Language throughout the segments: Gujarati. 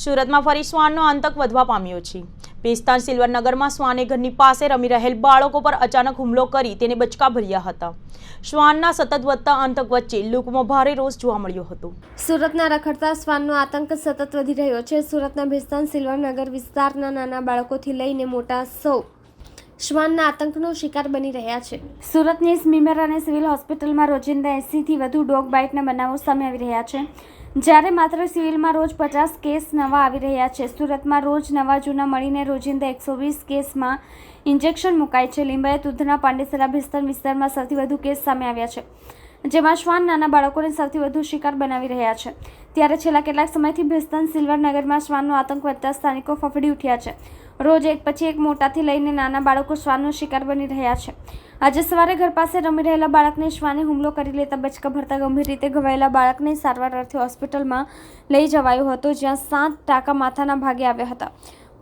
સુરતમાં ફરી શ્વાનનો આતંક વધવા પામ્યો છે. પેસ્તાન સિલ્વરનગરમાં શ્વાને ઘરની પાસે રમી રહેલ બાળકો પર અચાનક હુમલો કરી તેને બચકા ભર્યા હતા. શ્વાનના સતત વધતા આતંક વચ્ચે લોકોમાં ભારે રોષ જોવા મળ્યો હતો. સુરતના રખડતા શ્વાનનો આતંક સતત વધી રહ્યો છે. સુરતના ભેસ્તાન સિલ્વરનગર વિસ્તારના નાના બાળકોથી લઈને મોટા સૌ શ્વાનના આતંકનો શિકાર બની રહ્યા છે. સુરતની સ્મીમર અને સિવિલ હોસ્પિટલમાં રોજિંદા એંસીથી વધુ ડોગ બાઇટના બનાવો સામે આવી રહ્યા છે. જ્યારે માત્ર સિવિલમાં રોજ પચાસ કેસ નવા આવી રહ્યા છે, સુરતમાં રોજ નવા જૂના મળીને રોજિંદા એકસો વીસ કેસમાં ઇન્જેક્શન મુકાય છે. લીંબાયત ઉધના પાંડેસરા ભિસ્તર વિસ્તારમાં સૌથી વધુ કેસ સામે આવ્યા છે, જેમાં શ્વાન નાના બાળકોને સૌથી વધુ શિકાર બનાવી રહ્યા છે. ત્યારે છેલ્લા કેટલાક સમયથી ભેસ્તાન સિલ્વરનગરમાં શ્વાનનો આતંક વધતા સ્થાનિકો ફફડી ઉઠ્યા છે. રોજ એક પછી એક મોટાથી લઈને નાના બાળકો શ્વાનનો શિકાર બની રહ્યા છે. આજે સવારે ઘર પાસે રમી રહેલા બાળકને શ્વાને હુમલો કરી લેતા બચકા ભરતા ગંભીર રીતે ઘવાયેલા બાળકને સારવાર અર્થે હોસ્પિટલમાં લઈ જવાયો હતો જ્યાં સાત ટાંકા માથાના ભાગે આવ્યા હતા.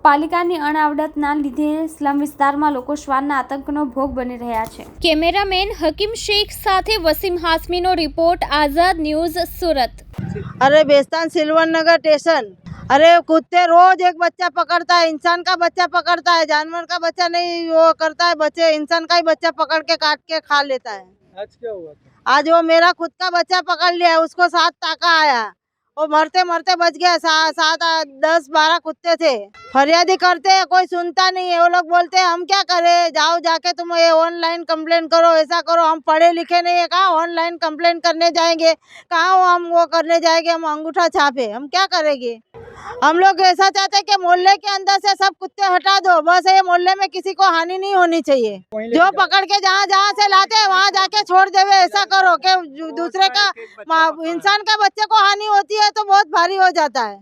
પાલિકાની અણાવડતના લીધે સ્લમ વિસ્તારમાં લોકો શ્વાનના આતંકનો ભોગ બની રહ્યા છે. કેમેરામેન હકીમ શેખ સાથે વસીમ હાસમીનો રિપોર્ટ આઝાદ ન્યૂઝ સુરત. અરે બેસ્તાન સિલવનનગર સ્ટેશન. अरे कुत्ते रोज एक बच्चा पकड़ता है इंसान का बच्चा पकड़ता है जानवर का बच्चा नहीं वो करता है बच्चे इंसान का ही बच्चा पकड़ के काट के खा लेता है। आज क्या हुआ था? आज वो मेरा खुद का बच्चा पकड़ लिया उसको सात टाका आया। वो मरते मरते बच गया सा, सात दस बारह कुत्ते थे। फरियादी करते हैं कोई सुनता नहीं है वो लोग बोलते हैं हम क्या करें? जाओ जाके तुम ये ऑनलाइन कंप्लेन करो ऐसा करो हम पढ़े लिखे नहीं है कहाँ ऑनलाइन कंप्लेन करने जाएँगे? कहाँ हम वो करने जाएँगे हम अंगूठा छापे हम क्या करेंगे? हम लोग ऐसा चाहते हैं कि मोहल्ले के अंदर से सब कुत्ते हटा दो बस ये मोहल्ले में किसी को हानि नहीं होनी चाहिए। जो पकड़ के जहाँ जहाँ से लाते हैं वहाँ जाके छोड़ देवे ऐसा करो कि दूसरे का इंसान का बच्चे को हानि होती है तो बहुत भारी हो जाता है।